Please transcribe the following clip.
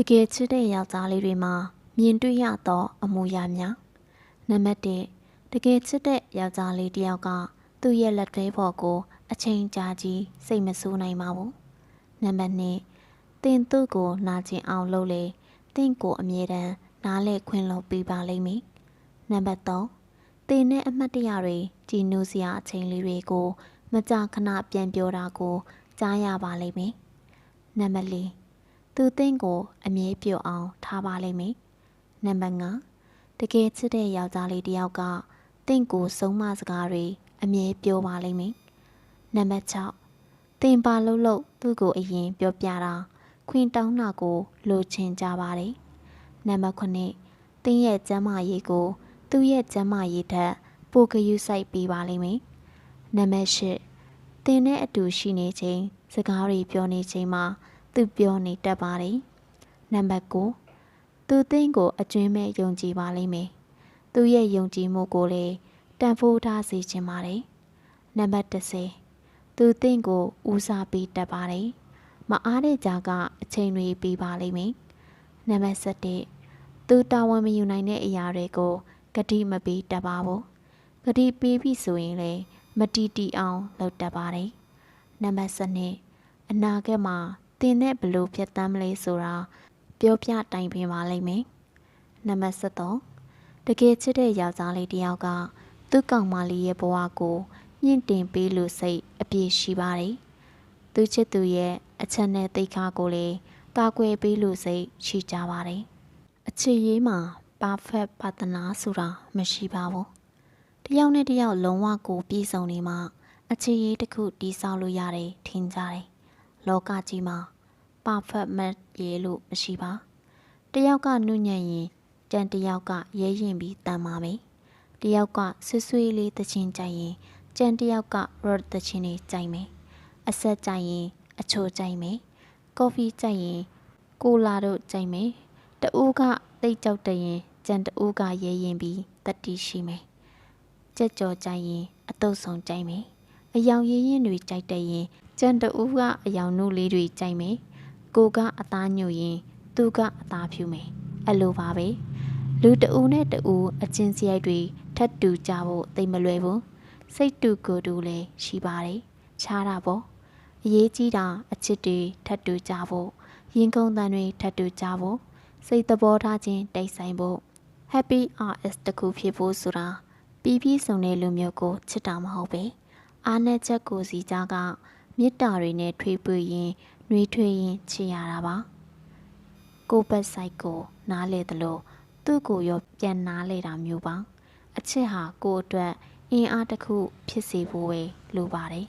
တကယ်ချစ်တဲ့ယောက်ျားလေးတွေမှာမြင်တွေ့ရသော အမူအရာများနံပါတ်1တကယ်ချစ်တဲ့ယောက်ျားလေးတစ်ယောက်ကသူ့ရဲ့လက်သေးပေါ်ကိုအချိန်ကြာကြီးစိတ်မဆိုးနိုင်ပါဘူးနံပါတ်2တင်သူ့ကိုနာကျင်အောင်လုပ်လေတင့်ကိုအမြဲတမ်းနားလဲခွင့်လို့ပြပါလိမ့်မည်နံပါတ်3တင်နဲ့အမှတ်တရတွေကြည်နူးစရာအချိန်လေးတွေကို မကြာခဏပြန်ပြောတာကိုကြားရပါလိမ့်မယ်နံပါတ်4 သူတင့်ကို အမြဲပြုတ်အောင်ထားပါလိမ့်မယ်။နံပါတ်5တကယ်ချစ်တဲ့ယောက်ျားလေးတစ်ယောက်ကတင့်ကိုဆုံးမစကားတွေအမြဲပြောပါလိမ့်မယ်။နံပါတ်6တင်ပါလို့လို့သူ့ကိုအရင်ပြောပြတာခွင်တောင်းတာကိုလိုချင်ကြပါတယ်။နံပါတ်9တင်းရဲ့ကျမ်းမာရေးကို သူ့ရဲ့ကျမ်းမာရေးထက်ပိုကယူဆိုင်ပေးပါလိမ့်မယ်။နံပါတ်10တင်းနဲ့အတူရှိနေချိန်စကားတွေပြောနေချိန်မှာ သူပြောနေတတ်ပါတယ်။နံပါတ်9သူသင်ကိုအကျွင်းမဲ့ယုံကြည်ပါလိမ့်မယ်။သူရဲ့ယုံကြည်မှုကိုလည်းတန်ဖိုးထားစေချင်ပါတယ်။နံပါတ်10သူသင်ကိုဦးစားပေးတတ်ပါတယ်။မအားတဲ့ကြားကအချိန်တွေပေးပါလိမ့်မယ်။နံပါတ်17သူတာဝန်မယူနိုင်တဲ့အရာတွေကိုဂတိမပေးတတ်ပါဘူး။ဂတိပေးပြီဆိုရင်လည်းမတီတီအောင်လုပ်တတ်ပါတယ်။နံပါတ်12အနာဂတ်မှာ တင်နဲ့ဘလို့ဖြတ်တမ်းမလဲဆိုတာပြောပြတိုင်ပင်ပါလိမ့်မယ်။နံပါတ်73တကယ်ချစ်တဲ့ယောက်ျားလေးတစ်ယောက်ကသူ့ကောင်မလေးရဲ့ဘဝကိုမြင့်တင်ပေးလို့စိတ်အပြည့်ရှိပါတယ်။သူချစ်သူရဲ့အချက်နဲ့သိက္ခာကိုလည်းကာကွယ်ပေးလို့စိတ်ရှိကြပါတယ်။အချစ်ရေးမှာ perfect partner ဆိုတာမရှိပါဘူး။တစ်ယောက်နဲ့တစ်ယောက်လုံးဝကိုပြည့်စုံနေမှအချစ်ရေးတစ်ခုတည်ဆောက်လို့ရတယ်ထင်ကြတယ်။ လောကကြီးမှာ perfect match ရေလို့မရှိပါတယောက်ကနုညံ့ရင်ကြံတယောက်ကရဲရင်ပြီးတန်ပါမယ်တယောက်ကဆွဆွေးလေးတချင်းကြိုက်ရင်ကြံတယောက်က road တချင်းလေးကြိုက်မယ်အဆက်ကြိုက်ရင် အချိုကြိုက်မယ်ကော်ဖီကြိုက်ရင်ကိုလာတို့ကြိုက်မယ်တူးကတိတ်ကြောက်တဲ့ရင်ကြံတူးကရဲရင်ပြီးတတိရှိမယ်ကြက်ကြော်ကြိုက်ရင်အတုပ်ဆောင်ကြိုက်မယ်အယောင်ရင်းရင်တွေကြိုက်တဲ့ရင် ကျန်တူကအယောင်နုလေးတွေကြိုက်မယ်ကိုကအသားညို့ရင်သူကအသားဖြူမယ်အဲ့လိုပါပဲလူတဦးနဲ့တဦးအချင်းစရိုက်တွေထပ်တူကြဖို့သိမလွယ်ဘူးစိတ်တူကိုယ်တူလည်းရှိပါတယ်ခြားတာပေါ့အရေးကြီးတာအချစ်တွေထပ်တူကြဖို့ရင်ကုန်တန်တွေထပ်တူကြဖို့စိတ်သဘောထားခြင်းတိတ်ဆိုင်ဖို့ happy RS တခုဖြစ်ဖို့ဆိုတာပြီးပြီးစုံတဲ့လူမျိုးကိုချစ်တာမဟုတ်ပဲအားနဲ့ချက်ကိုစီကြက မေတ္တာတွေနဲ့ထွေးပွေရင်နှွေးထွေးရင်ချစ်ရတာပါကိုပတ်ဆိုင်ကိုနားလေသလိုသူ့ကိုရောပြန်နားလေတာမျိုးပါအချစ်ဟာကိုအတွက်အင်အားတစ်ခုဖြစ်စေဖို့ပဲလိုပါတယ်